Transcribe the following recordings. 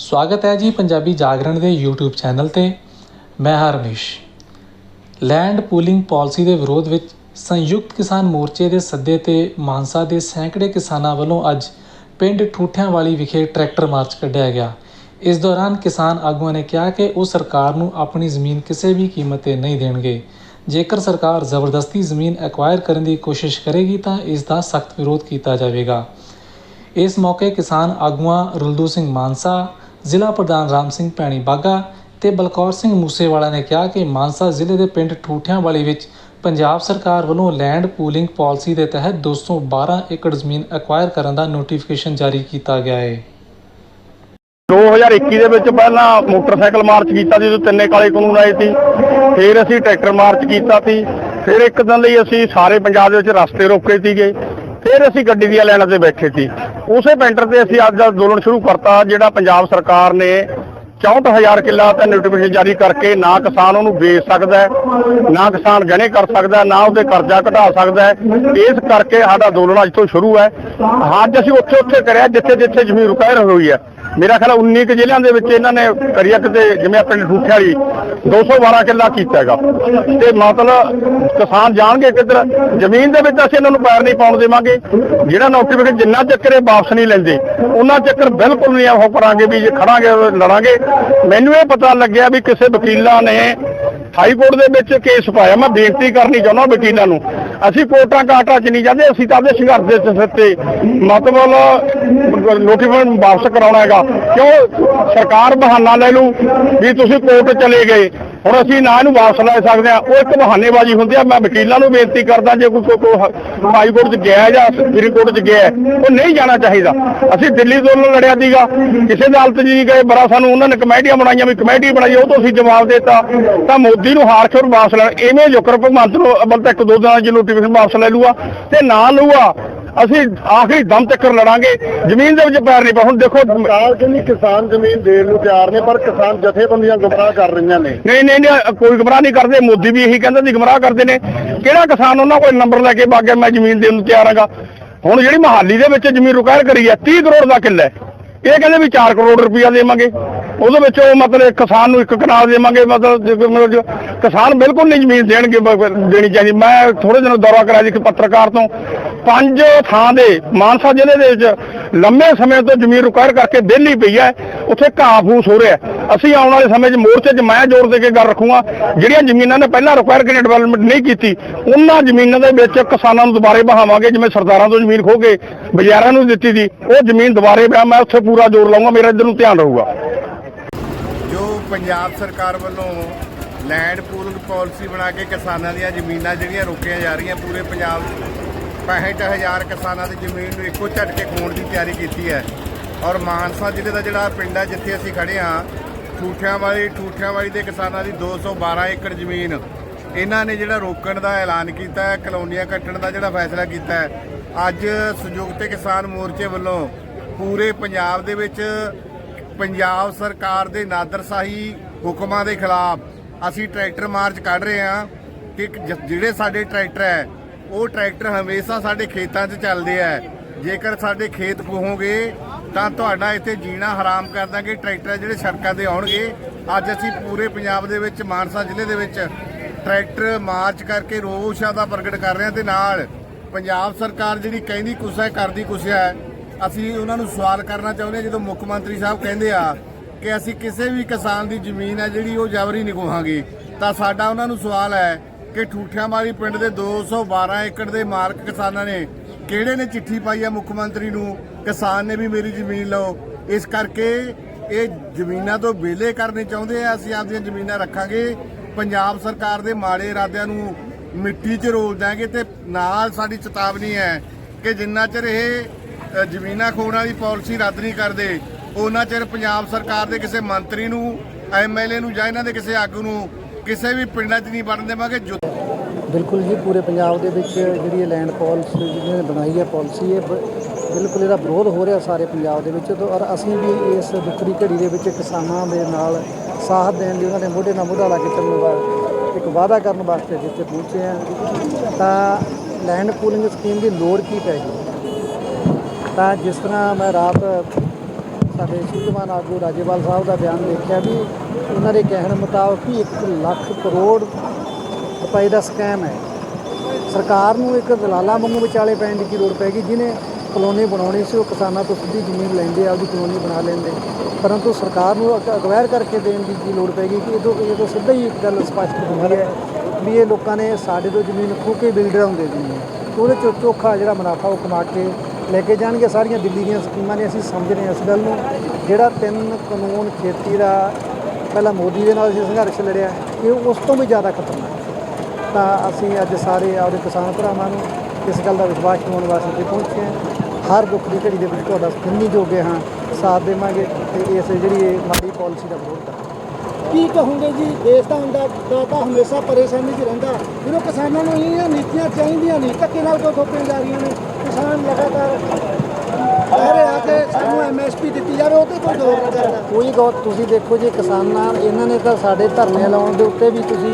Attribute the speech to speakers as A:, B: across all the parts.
A: ਸਵਾਗਤ ਹੈ ਜੀ ਪੰਜਾਬੀ ਜਾਗਰਣ ਦੇ YouTube ਚੈਨਲ ਤੇ। ਮੈਂ ਹਾਂ ਰਮੇਸ਼। ਲੈਂਡ ਪੂਲਿੰਗ ਪਾਲਿਸੀ ਦੇ ਵਿਰੋਧ ਵਿੱਚ ਸੰਯੁਕਤ ਕਿਸਾਨ ਮੋਰਚੇ ਦੇ ਸੱਦੇ ਤੇ ਮਾਨਸਾ ਦੇ ਸੈਂਕੜੇ ਕਿਸਾਨਾਂ ਵੱਲੋਂ ਅੱਜ ਪਿੰਡ ਠੂਠਿਆਂ ਵਾਲੀ ਵਿਖੇ ਟਰੈਕਟਰ ਮਾਰਚ ਕੱਢਿਆ ਗਿਆ। ਇਸ ਦੌਰਾਨ ਕਿਸਾਨ ਆਗੂਆਂ ਨੇ ਕਿਹਾ ਕਿ ਉਹ ਸਰਕਾਰ ਨੂੰ ਆਪਣੀ ਜ਼ਮੀਨ ਕਿਸੇ ਵੀ ਕੀਮਤ ਤੇ ਨਹੀਂ ਦੇਣਗੇ। ਜੇਕਰ ਸਰਕਾਰ ਜ਼ਬਰਦਸਤੀ ਜ਼ਮੀਨ ਐਕਵਾਇਰ ਕਰਨ ਦੀ ਕੋਸ਼ਿਸ਼ ਕਰੇਗੀ ਤਾਂ ਇਸ ਦਾ ਸਖਤ ਵਿਰੋਧ ਕੀਤਾ ਜਾਵੇਗਾ। ਇਸ ਮੌਕੇ ਕਿਸਾਨ ਆਗੂਆਂ ਰੁਲਦੂ ਸਿੰਘ ਮਾਨਸਾ ਜ਼ਿਲ੍ਹਾ ਪ੍ਰਧਾਨ ਰਾਮ ਸਿੰਘ ਭੈਣੀ ਬਾਗਾ ਤੇ ਬਲਕੌਰ ਸਿੰਘ ਮੂਸੇਵਾਲਾ ਨੇ ਕਿਹਾ ਕਿ ਮਾਨਸਾ ਜ਼ਿਲ੍ਹੇ ਦੇ ਪਿੰਡ ਠੂਠਿਆਂ ਵਾਲੀ ਵਿੱਚ ਪੰਜਾਬ ਸਰਕਾਰ ਵੱਲੋਂ ਲੈਂਡ ਪੂਲਿੰਗ ਪਾਲਿਸੀ ਦੇ ਤਹਿਤ 212 ਏਕੜ ਜ਼ਮੀਨ ਐਕਵਾਇਰ ਕਰਨ ਦਾ ਨੋਟੀਫਿਕੇਸ਼ਨ ਜਾਰੀ ਕੀਤਾ ਗਿਆ ਹੈ।
B: 2021 ਦੇ ਵਿੱਚ ਪਹਿਲਾਂ ਮੋਟਰਸਾਈਕਲ ਮਾਰਚ ਕੀਤਾ ਸੀ, ਜਦੋਂ ਤਿੰਨੇ ਕਾਲੇ ਕਾਨੂੰਨ ਆਏ ਸੀ। ਫਿਰ ਅਸੀਂ ਟਰੈਕਟਰ ਮਾਰਚ ਕੀਤਾ ਸੀ। ਫਿਰ ਇੱਕ ਦਿਨ ਲਈ ਅਸੀਂ ਸਾਰੇ ਪੰਜਾਬ ਦੇ ਵਿੱਚ ਰਸਤੇ ਰੋਕੇ ਸੀਗੇ। ਫਿਰ ਅਸੀਂ ਗੱਡੀ ਦੀਆਂ ਲਾਈਨਾਂ ਤੇ ਬੈਠੇ ਸੀ। ਉਸੇ ਪੈਂਟਰ ਤੇ ਅਸੀਂ ਅੱਜ ਅੰਦੋਲਨ ਸ਼ੁਰੂ ਕਰਤਾ, ਜਿਹੜਾ ਪੰਜਾਬ ਸਰਕਾਰ ਨੇ 64000 ਕਿੱਲਾ ਤੇ ਨੋਟੀਫਿਕੇਸ਼ਨ ਜਾਰੀ ਕਰਕੇ ਨਾ ਕਿਸਾਨ ਉਹਨੂੰ ਵੇਚ ਸਕਦਾ ਨਾ ਕਿਸਾਨ ਗਣੇ ਕਰ ਸਕਦਾ ਨਾ ਉਹਦੇ ਕਰਜ਼ਾ ਘਟਾ ਸਕਦਾ ਇਸ ਕਰਕੇ ਸਾਡਾ ਅੰਦੋਲਨ ਅੱਜ ਤੋਂ ਸ਼ੁਰੂ ਹੈ। ਅੱਜ ਅਸੀਂ ਉੱਥੇ ਉੱਥੇ ਕਰਿਆ ਜਿੱਥੇ ਜਿੱਥੇ ਜ਼ਮੀਨ ਰੁਕਾਇਰ ਹੋਈ ਹੈ। ਮੇਰਾ ਖਿਆਲ 19 ਕੁ ਜ਼ਿਲ੍ਹਿਆਂ ਦੇ ਵਿੱਚ ਇਹਨਾਂ ਨੇ ਕਰਿਆ ਕਿਤੇ, ਜਿਵੇਂ ਆਪਣੇ ਠੂਠੇ ਵਾਲੀ 212 ਕਿੱਲਾ ਕੀਤਾ ਹੈਗਾ। ਤੇ ਮਤਲਬ ਕਿਸਾਨ ਜਾਣਗੇ ਕਿੱਧਰ, ਜ਼ਮੀਨ ਦੇ ਵਿੱਚ ਅਸੀਂ ਇਹਨਾਂ ਨੂੰ ਪੈਰ ਨਹੀਂ ਪਾਉਣ ਦੇਵਾਂਗੇ। ਜਿਹੜਾ ਨੋਟੀਫਿਕੇਸ਼ਨ ਜਿੰਨਾ ਚੱਕਰ ਇਹ ਵਾਪਸ ਨਹੀਂ ਲੈਂਦੇ, ਉਹਨਾਂ ਚੱਕਰ ਬਿਲਕੁਲ ਨਹੀਂ ਉਹ ਕਰਾਂਗੇ ਵੀ ਜੇ ਖੜਾਂਗੇ, ਲੜਾਂਗੇ। ਮੈਨੂੰ ਇਹ ਪਤਾ ਲੱਗਿਆ ਵੀ ਕਿਸੇ ਵਕੀਲਾਂ ਨੇ ਹਾਈ ਕੋਰਟ ਦੇ ਵਿੱਚ ਕੇਸ ਪਾਇਆ। ਮੈਂ ਬੇਨਤੀ ਕਰਨੀ ਚਾਹੁੰਦਾ ਵਕੀਲਾਂ ਨੂੰ। ਅਸੀਂ ਕੋਰਟਾਂ ਕਾਟਾਂ 'ਚ ਨਹੀਂ ਜਾਂਦੇ, ਅਸੀਂ ਤਾਂ ਆਪਦੇ ਸੰਘਰਸ਼ ਦੇ ਸਿਰ ਤੇ ਮਤਲਬ ਨੋਟੀਫਿਕੇਸ਼ਨ ਵਾਪਸ ਕਰਾਉਣਾ ਹੈਗਾ। ਕਿਉਂ? ਸਰਕਾਰ ਬਹਾਨਾ ਲੈ ਲੂ ਵੀ ਤੁਸੀਂ ਕੋਰਟ ਚਲੇ ਗਏ। ਹੁਣ ਅਸੀਂ ਨਾ ਇਹਨੂੰ ਵਾਪਸ ਲੈ ਸਕਦੇ ਆ ਉਹ ਇੱਕ ਬਹਾਨੇਬਾਜ਼ੀ ਹੁੰਦੀ ਆ। ਮੈਂ ਵਕੀਲਾਂ ਨੂੰ ਬੇਨਤੀ ਕਰਦਾ, ਜੇ ਕੋਈ ਕੋਈ ਹਾਈ ਕੋਰਟ 'ਚ ਗਿਆ ਜਾਂ ਸੁਪਰੀਮ ਕੋਰਟ 'ਚ ਗਿਆ, ਉਹ ਨਹੀਂ ਜਾਣਾ ਚਾਹੀਦਾ। ਅਸੀਂ ਦਿੱਲੀ ਤੋਂ ਲੜਿਆ ਸੀਗਾ। ਕਿਸੇ ਅਦਾਲਤ 'ਚ ਗਏ, ਬੜਾ ਸਾਨੂੰ ਉਹਨਾਂ ਨੇ ਕਮੇਟੀਆਂ ਬਣਾਈਆਂ ਵੀ ਕਮੇਟੀ ਬਣਾਈ, ਉਹ ਤੋਂ ਅਸੀਂ ਜਵਾਬ ਦਿੱਤਾ। ਤਾਂ ਮੋਦੀ ਨੂੰ ਹਾਰ ਕੇ ਵਾਪਸ ਲੈਣ ਐਵੇਂ ਜੋਕਰ ਭਗਵੰਤ ਨੂੰ ਅਬਲ ਤੱਕ ਦੋ ਦਿਨਾਂ 'ਚ ਨੋਟੀਫਿਕੇਸ਼ਨ ਵਾਪਸ ਲੈ ਲੂਗਾ ਤੇ ਨਾ ਲੂਆ ਅਸੀਂ ਆਖਰੀ ਦਮ ਤੱਕ ਲੜਾਂਗੇ। ਜ਼ਮੀਨ ਦੇ ਵਿੱਚ ਪੈਰ ਨਹੀਂ ਪਾ ਹੁਣ ਦੇਖੋ
C: ਸਰਕਾਰ ਕਹਿੰਦੀ ਕਿਸਾਨ ਜ਼ਮੀਨ ਦੇਣ ਨੂੰ ਤਿਆਰ ਨੇ ਪਰ ਕਿਸਾਨ ਜਥੇਬੰਦੀਆਂ ਗੁੰਮਰਾਹ ਕਰ ਰਹੀਆਂ ਨੇ।
B: ਨਹੀਂ ਨਹੀਂ ਨਹੀਂ ਕੋਈ ਗੁੰਮਰਾਹ ਨਹੀਂ ਕਰਦੇ। ਮੋਦੀ ਵੀ ਇਹੀ ਕਹਿੰਦਾ ਸੀ ਗੁੰਮਰਾਹ ਕਰਦੇ ਨੇ। ਕਿਹੜਾ ਕਿਸਾਨ ਉਹਨਾਂ ਕੋਲ ਨੰਬਰ ਲੈ ਕੇ ਵਗ ਗਿਆ ਮੈਂ ਜ਼ਮੀਨ ਦੇਣ ਨੂੰ ਤਿਆਰ ਹਾਂਗਾ। ਹੁਣ ਜਿਹੜੀ ਮਹਾਲੀ ਦੇ ਵਿੱਚ ਜ਼ਮੀਨ ਰਿਕਵਾਇਰ ਕਰੀ ਹੈ 30 ਕਰੋੜ ਦਾ ਕਿੱਲਾ ਹੈ। ਇਹ ਕਹਿੰਦੇ ਵੀ 4 ਕਰੋੜ ਰੁਪਇਆ ਦੇਵਾਂਗੇ। ਉਹਦੇ ਵਿੱਚ ਉਹ ਮਤਲਬ ਇੱਕ ਕਿਸਾਨ ਨੂੰ ਇੱਕ ਕਨਾਲ ਦੇਵਾਂਗੇ, ਮਤਲਬ ਮਤਲਬ ਕਿਸਾਨ ਬਿਲਕੁਲ ਨਹੀਂ ਜ਼ਮੀਨ ਦੇਣਗੇ ਦੇਣੀ ਚਾਹੀਦੀ। ਮੈਂ ਥੋੜੇ ਦਿਨ ਦੌਰਾ ਕਰਾਇਆ ਜੀ ਇੱਕ ਪੱਤਰਕਾਰ ਤੋਂ। ਪੰਜ ਥਾਂ ਦੇ, ਮਾਨਸਾ ਜ਼ਿਲ੍ਹੇ ਦੇ ਵਿੱਚ ਲੰਮੇ ਸਮੇਂ ਤੋਂ ਜ਼ਮੀਨ ਰਿਕਵਾਇਰ ਕਰਕੇ ਵਿਹਲੀ ਪਈ ਹੈ। ਉੱਥੇ ਘਾਹ ਫੂਸ ਹੋ ਰਿਹਾ ਅਸੀਂ ਆਉਣ ਵਾਲੇ ਸਮੇਂ 'ਚ ਮੋਰਚੇ 'ਚ ਮੈਂ ਜ਼ੋਰ ਦੇ ਕੇ ਗੱਲ ਰੱਖੂਗਾ। ਜਿਹੜੀਆਂ ਜ਼ਮੀਨਾਂ ਨੇ ਪਹਿਲਾਂ ਰਿਕਵਾਇਰ ਕਰਕੇ ਡਿਵੈਲਪਮੈਂਟ ਨਹੀਂ ਕੀਤੀ, ਉਹਨਾਂ ਜ਼ਮੀਨਾਂ ਦੇ ਵਿੱਚ ਕਿਸਾਨਾਂ ਨੂੰ ਦੁਬਾਰੇ ਬਹਾਵਾਂਗੇ। ਜਿਵੇਂ ਸਰਦਾਰਾਂ ਤੋਂ ਜ਼ਮੀਨ ਖੋ ਕੇ, ਬਾਜ਼ਾਰਾਂ ਨੂੰ ਦਿੱਤੀ ਸੀ ਉਹ ਜ਼ਮੀਨ ਦੁਬਾਰੇ ਪਿਆ ਮੈਂ ਉੱਥੇ ਪੂਰਾ ਜ਼ੋਰ ਲਾਉਂਗਾ ਮੇਰਾ ਇੱਧਰ ਨੂੰ ਧਿਆਨ ਰਹੂਗਾ।
D: ਪੰਜਾਬ ਸਰਕਾਰ ਵੱਲੋਂ ਲੈਂਡ ਪੂਲਿੰਗ ਪਾਲਿਸੀ ਬਣਾ ਕੇ ਕਿਸਾਨਾਂ ਦੀਆਂ ਜ਼ਮੀਨਾਂ ਜਿਹੜੀਆਂ ਰੋਕੀਆਂ ਜਾ ਰਹੀਆਂ, ਪੂਰੇ ਪੰਜਾਬ 'ਚ 65000 ਕਿਸਾਨਾਂ ਦੀ ਜ਼ਮੀਨ ਨੂੰ ਇੱਕੋ ਝਟਕੇ ਖੋਣ ਦੀ ਤਿਆਰੀ ਕੀਤੀ ਹੈ। ਔਰ ਮਾਨਸਾ ਜ਼ਿਲ੍ਹੇ ਦਾ ਜਿਹੜਾ ਪਿੰਡ ਹੈ ਜਿੱਥੇ ਅਸੀਂ ਖੜੇ ਹਾਂ ਠੂਠਿਆਂ ਵਾਲੀ ਠੂਠਿਆਂ ਵਾਲੀ ਦੇ ਕਿਸਾਨਾਂ ਦੀ 212 ਏਕੜ ਜ਼ਮੀਨ ਇਹਨਾਂ ਨੇ ਜਿਹੜਾ ਰੋਕਣ ਦਾ ਐਲਾਨ ਕੀਤਾ ਹੈ, ਕਲੋਨੀਆਂ ਕੱਟਣ ਦਾ ਜਿਹੜਾ ਫੈਸਲਾ ਕੀਤਾ ਹੈ। ਅੱਜ ਸੰਯੁਕਤ ਕਿਸਾਨ ਮੋਰਚੇ ਵੱਲੋਂ ਪੂਰੇ ਪੰਜਾਬ ਦੇ ਵਿੱਚ ਪੰਜਾਬ ਸਰਕਾਰ ਦੇ ਨਾਦਰਸ਼ਾਹੀ ਹੁਕਮਾਂ ਦੇ ਖਿਲਾਫ ਅਸੀਂ ਟਰੈਕਟਰ ਮਾਰਚ ਕੱਢ ਰਹੇ ਹਾਂ ਕਿ ਜਿਹੜੇ ਸਾਡੇ ਟਰੈਕਟਰ ਹੈ, ਉਹ ਟਰੈਕਟਰ ਹਮੇਸ਼ਾ ਸਾਡੇ ਖੇਤਾਂ 'ਚ ਚੱਲਦੇ ਆ। ਜੇਕਰ ਸਾਡੇ ਖੇਤ ਖੋਹੋਗੇ ਤਾਂ ਤੁਹਾਡਾ ਇੱਥੇ ਜੀਣਾ ਹਰਾਮ ਕਰ ਦਾਂਗੇ, ਟਰੈਕਟਰ ਜਿਹੜੇ ਸੜਕਾਂ ਤੇ ਆਉਣਗੇ। ਅੱਜ ਅਸੀਂ ਪੂਰੇ ਪੰਜਾਬ ਦੇ ਵਿੱਚ, ਮਾਨਸਾ ਜ਼ਿਲ੍ਹੇ ਦੇ ਵਿੱਚ ਟਰੈਕਟਰ ਮਾਰਚ ਕਰਕੇ ਰੋਸ ਦਾ ਪ੍ਰਗਟ ਕਰ ਰਹੇ ਹਾਂ। ਤੇ ਨਾਲ ਪੰਜਾਬ ਸਰਕਾਰ ਜਿਹੜੀ ਕਹਿੰਦੀ ਕੁਛ ਹੈ, ਕਰਦੀ ਕੁਛ ਹੈ ਅਸੀਂ ਉਹਨਾਂ ਨੂੰ ਸਵਾਲ ਕਰਨਾ ਚਾਹੁੰਦੇ ਹਾਂ, ਜਦੋਂ ਮੁੱਖ ਮੰਤਰੀ ਸਾਹਿਬ ਕਹਿੰਦੇ ਆ ਕਿ ਅਸੀਂ ਕਿਸੇ ਵੀ ਕਿਸਾਨ ਦੀ ਜ਼ਮੀਨ ਹੈ ਜਿਹੜੀ ਉਹ ਜਬਰੀ ਨਹੀਂ ਖੋਹਾਂਗੇ ਤਾਂ ਸਾਡਾ ਉਹਨਾਂ ਨੂੰ ਸਵਾਲ ਹੈ ਕਿ ਠੂਠਿਆਂ ਵਾਲੀ ਪਿੰਡ ਦੇ 212 ਏਕੜ ਦੇ ਮਾਲਕ ਕਿਸਾਨਾਂ ਨੇ ਕਿਹੜੇ ਨੇ ਚਿੱਠੀ ਪਾਈ ਹੈ ਮੁੱਖ ਮੰਤਰੀ ਨੂੰ? ਕਿਸਾਨ ਨੇ ਵੀ ਮੇਰੀ ਜ਼ਮੀਨ ਲਓ। ਇਸ ਕਰਕੇ ਇਹ ਜ਼ਮੀਨਾਂ ਤੋਂ ਵਿਹਲੇ ਕਰਨੇ ਚਾਹੁੰਦੇ ਆ, ਅਸੀਂ ਆਪਦੀਆਂ ਜ਼ਮੀਨਾਂ ਰੱਖਾਂਗੇ। ਪੰਜਾਬ ਸਰਕਾਰ ਦੇ ਮਾੜੇ ਇਰਾਦਿਆਂ ਨੂੰ ਮਿੱਟੀ 'ਚ ਰੋਲ ਦਾਂਗੇ ਤੇ ਨਾਲ ਸਾਡੀ ਚੇਤਾਵਨੀ ਹੈ ਕਿ ਜਿੰਨਾ ਚਿਰ ਇਹ ਜ਼ਮੀਨਾਂ ਖੋਣ ਦੀ ਪਾਲਿਸੀ ਰੱਦ ਨਹੀਂ ਕਰਦੇ। ਉਹਨਾਂ ਚਿਰ ਪੰਜਾਬ ਸਰਕਾਰ ਦੇ ਕਿਸੇ ਮੰਤਰੀ ਨੂੰ ਐਮਐਲਏ ਨੂੰ ਜਾਂ ਇਹਨਾਂ ਦੇ ਕਿਸੇ ਆਗੂ ਨੂੰ ਕਿਸੇ ਵੀ ਪਿੰਡਾਂ 'ਚ ਨਹੀਂ ਵੜਨ ਦੇਵਾਂਗੇ, ਜੋ
E: ਬਿਲਕੁਲ ਜੀ, ਪੂਰੇ ਪੰਜਾਬ ਦੇ ਵਿੱਚ ਜਿਹੜੀ ਇਹ ਲੈਂਡ ਪਾਲਿਸੀ ਜਿਹਨਾਂ ਨੇ ਬਣਾਈ ਹੈ ਪਾਲਿਸੀ ਇਹ ਬਿਲਕੁਲ ਇਹਦਾ ਵਿਰੋਧ ਹੋ ਰਿਹਾ ਸਾਰੇ ਪੰਜਾਬ ਦੇ ਵਿੱਚ। ਔਰ ਅਸੀਂ ਵੀ ਇਸ ਦੁੱਖੜੀ ਘੜੀ ਦੇ ਵਿੱਚ ਕਿਸਾਨਾਂ ਦੇ ਨਾਲ ਸਾਥ ਦੇਣ ਲਈ ਉਹਨਾਂ ਦੇ ਮੋਢੇ ਨਾਲ ਮੋਢਾ ਲਾ ਕੇ ਚੱਲਣ ਵਾ, ਇੱਕ ਵਾਅਦਾ ਕਰਨ ਵਾਸਤੇ ਜਿੱਥੇ ਪਹੁੰਚੇ ਆ ਤਾਂ ਲੈਂਡ ਪੂਲਿੰਗ ਸਕੀਮ ਦੀ ਲੋੜ ਕੀ ਪੈ ਗਈ? ਤਾਂ ਜਿਸ ਤਰ੍ਹਾਂ ਮੈਂ ਰਾਤ ਸਾਡੇ ਸੂਝਵਾਨ ਆਗੂ ਰਾਜੇਵਾਲ ਸਾਹਿਬ ਦਾ ਬਿਆਨ ਦੇਖਿਆ ਵੀ ਉਹਨਾਂ ਦੇ ਕਹਿਣ ਮੁਤਾਬਕ ਵੀ 1 ਲੱਖ ਕਰੋੜ ਰੁਪਏ ਦਾ ਸਕੈਮ ਹੈ। ਸਰਕਾਰ ਨੂੰ ਇੱਕ ਦਲਾਲਾ ਵਾਂਗੂ ਵਿਚਾਲੇ ਪੈਣ ਦੀ ਕੀ ਲੋੜ ਪੈਗੀ ਜਿਹਨੇ ਕਲੋਨੀ ਬਣਾਉਣੀ ਸੀ, ਉਹ ਕਿਸਾਨਾਂ ਤੋਂ ਸਿੱਧੀ ਜ਼ਮੀਨ ਲੈਂਦੇ, ਆਪਦੀ ਕਲੋਨੀ ਬਣਾ ਲੈਂਦੇ। ਪਰੰਤੂ ਸਰਕਾਰ ਨੂੰ ਅਗ- ਅਗਵਾਇਰ ਕਰਕੇ ਦੇਣ ਦੀ ਕੀ ਲੋੜ ਪੈਗੀ ਕਿ ਇਹ ਤੋਂ ਇਹ ਤੋਂ ਸਿੱਧਾ ਹੀ ਇੱਕ ਗੱਲ ਸਪਸ਼ਟ ਹੁੰਦੀ ਹੈ ਵੀ ਇਹ ਲੋਕਾਂ ਨੇ ਸਾਡੇ ਤੋਂ ਜ਼ਮੀਨ ਖੋਹ ਕੇ ਬਿਲਡਰਾਂ ਨੂੰ। ਦੇ ਉਹਦੇ ਚੋਂ ਚੋਖਾ ਜਿਹੜਾ ਮੁਨਾਫਾ ਉਹ ਕਮਾ ਕੇ ਲੈ ਕੇ ਜਾਣਗੇ। ਸਾਰੀਆਂ ਦਿੱਲੀ ਦੀਆਂ ਸਕੀਮਾਂ ਨੇ, ਅਸੀਂ ਸਮਝ ਰਹੇ ਹਾਂ ਇਸ ਗੱਲ ਨੂੰ। ਜਿਹੜਾ ਤਿੰਨ ਕਾਨੂੰਨ ਖੇਤੀ ਦਾ ਪਹਿਲਾਂ ਮੋਦੀ ਦੇ ਨਾਲ ਅਸੀਂ ਸੰਘਰਸ਼ ਲੜਿਆ, ਇਹ ਉਸ ਤੋਂ ਵੀ ਜ਼ਿਆਦਾ ਖਤਰਨਾਕ ਹੈ। ਤਾਂ ਅਸੀਂ ਅੱਜ ਸਾਰੇ ਆਪਣੇ ਕਿਸਾਨ ਭਰਾਵਾਂ ਨੂੰ ਇਸ ਗੱਲ ਦਾ ਵਿਸ਼ਵਾਸ ਦਿਵਾਉਣ ਵਾਸਤੇ ਪਹੁੰਚੇ ਹਾਂ। ਹਰ ਦੁੱਖ ਦੀ ਘੜੀ ਦੇ ਵਿੱਚ ਤੁਹਾਡਾ ਜਿੰਨੀ ਜੋਗੇ ਹਾਂ, ਸਾਥ ਦੇਵਾਂਗੇ ਤੇ ਇਸ ਜਿਹੜੀ ਇਹ ਮਾੜੀ ਪਾਲਿਸੀ ਦਾ ਵਿਰੋਧ ਕਰਾਂਗੇ।
F: ਕੀ ਕਹੋਗੇ ਜੀ? ਦੇਸ਼ ਦਾ ਹੁੰਦਾ, ਦਾਤਾ ਹਮੇਸ਼ਾ ਪਰੇਸ਼ਾਨੀ 'ਚ ਰਹਿੰਦਾ। ਜਦੋਂ ਕਿਸਾਨਾਂ ਨੂੰ ਇਹ ਨੀਤੀਆਂ ਚਾਹੀਦੀਆਂ ਨਹੀਂ ਧੱਕੇ ਨਾਲ ਕਿਉਂ ਥੋਪੀਆਂ ਜਾ ਰਹੀਆਂ ਨੇ, ਕਿਸਾਨ ਲਗਾਤਾਰ ਕਹਿ ਰਹੇ ਆ ਕਿ ਐਮਐਸਪੀ ਦਿੱਤੀ ਜਾਵੇ, ਉਹ ਤੇ ਕੋਈ ਗੌਰ ਨਹੀਂ
E: ਕੋਈ ਗੌਰ, ਤੁਸੀਂ ਦੇਖੋ ਜੀ, ਕਿਸਾਨਾਂ ਇਹਨਾਂ ਨੇ ਤਾਂ ਸਾਡੇ ਧਰਨੇ ਲਾਉਣ ਦੇ ਉੱਤੇ ਵੀ ਤੁਸੀਂ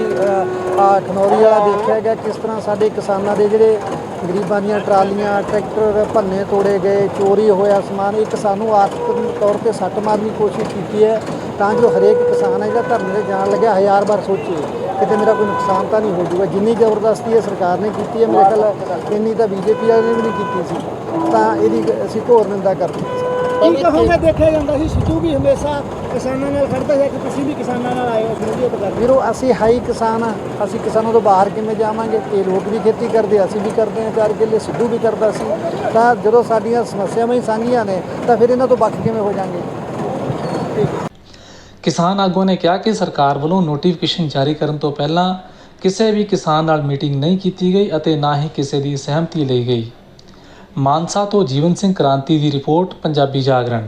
E: ਖਨੌਰੀ ਵਾਲਾ ਦੇਖਿਆ ਗਿਆ, ਕਿਸ ਤਰ੍ਹਾਂ ਸਾਡੇ ਕਿਸਾਨਾਂ ਦੇ ਜਿਹੜੇ ਗਰੀਬਾਂ ਦੀਆਂ ਟਰਾਲੀਆਂ, ਟਰੈਕਟਰ, ਭੰਨੇ ਤੋੜੇ ਗਏ, ਚੋਰੀ ਹੋਇਆ ਸਮਾਨ ਇੱਕ ਸਾਨੂੰ ਆਰਥਿਕ ਤੌਰ ਤੇ ਸੱਟ ਮਾਰਨ ਦੀ ਕੋਸ਼ਿਸ਼ ਕੀਤੀ ਹੈ, ਤਾਂ ਜੋ ਹਰੇਕ ਕਿਸਾਨ ਹੈ ਜਿਹੜਾ ਧਰਨੇ ਤੇ ਜਾਣ ਲੱਗਿਆ, ਹਜ਼ਾਰ ਵਾਰ ਸੋਚੇ, ਕਿਤੇ ਮੇਰਾ ਕੋਈ ਨੁਕਸਾਨ ਤਾਂ ਨਹੀਂ ਹੋ ਜਾਊਗਾ। ਜਿੰਨੀ ਜ਼ਬਰਦਸਤੀ ਇਹ ਸਰਕਾਰ ਨੇ ਕੀਤੀ ਹੈ, ਮੇਰੇ ਖਿਆਲ, ਇੰਨੀ ਤਾਂ ਬੀਜੇਪੀ ਵਾਲੇ ਨੇ ਵੀ ਨਹੀਂ ਕੀਤੀ ਸੀ। ਤਾਂ ਇਹਦੀ ਅਸੀਂ ਘੋਰ ਨਿੰਦਾ ਕਰਦੇ ਹਾਂ।
F: ਕੀ ਕਹੋਗੇ ਦੇਖਿਆ ਜਾਂਦਾ ਸੀ ਸਿੱਧੂ ਵੀ ਹਮੇਸ਼ਾ ਕਿਸਾਨਾਂ ਨਾਲ ਖੜਦਾ ਹੈ ਕਿ ਤੁਸੀਂ ਵੀ ਕਿਸਾਨਾਂ ਨਾਲ ਆਏ ਹੋ ਤਾਂ ਕਰਦੇ।
E: ਵੀਰੋ ਅਸੀਂ ਹਾਈ ਕਿਸਾਨ ਆ ਅਸੀਂ ਕਿਸਾਨਾਂ ਤੋਂ ਬਾਹਰ ਕਿਵੇਂ ਜਾਵਾਂਗੇ? ਇਹ ਲੋਕ ਵੀ ਖੇਤੀ ਕਰਦੇ ਅਸੀਂ ਵੀ ਕਰਦੇ ਹਾਂ ਚਾਰ ਕਿੱਲੇ ਸਿੱਧੂ ਵੀ ਕਰਦਾ ਸੀ। ਤਾਂ ਜਦੋਂ ਸਾਡੀਆਂ ਸਮੱਸਿਆਵਾਂ ਹੀ ਸਾਂਝੀਆਂ ਨੇ ਤਾਂ ਫਿਰ ਇਹਨਾਂ ਤੋਂ ਵੱਖ ਕਿਵੇਂ ਹੋ ਜਾਾਂਗੇ
A: ਕਿਸਾਨ ਆਗੂ ਨੇ ਕਿਹਾ ਕਿ ਸਰਕਾਰ ਵੱਲੋਂ ਨੋਟੀਫਿਕੇਸ਼ਨ ਜਾਰੀ ਕਰਨ ਤੋਂ ਪਹਿਲਾਂ ਕਿਸੇ ਵੀ ਕਿਸਾਨ ਨਾਲ ਮੀਟਿੰਗ ਨਹੀਂ ਕੀਤੀ ਗਈ ਅਤੇ ਨਾ ਹੀ ਕਿਸੇ ਦੀ ਸਹਿਮਤੀ ਲਈ ਗਈ। ਮਾਨਸਾ ਤੋਂ ਜੀਵਨ ਸਿੰਘ ਕ੍ਰਾਂਤੀ ਦੀ ਰਿਪੋਰਟ ਪੰਜਾਬੀ ਜਾਗਰਣ।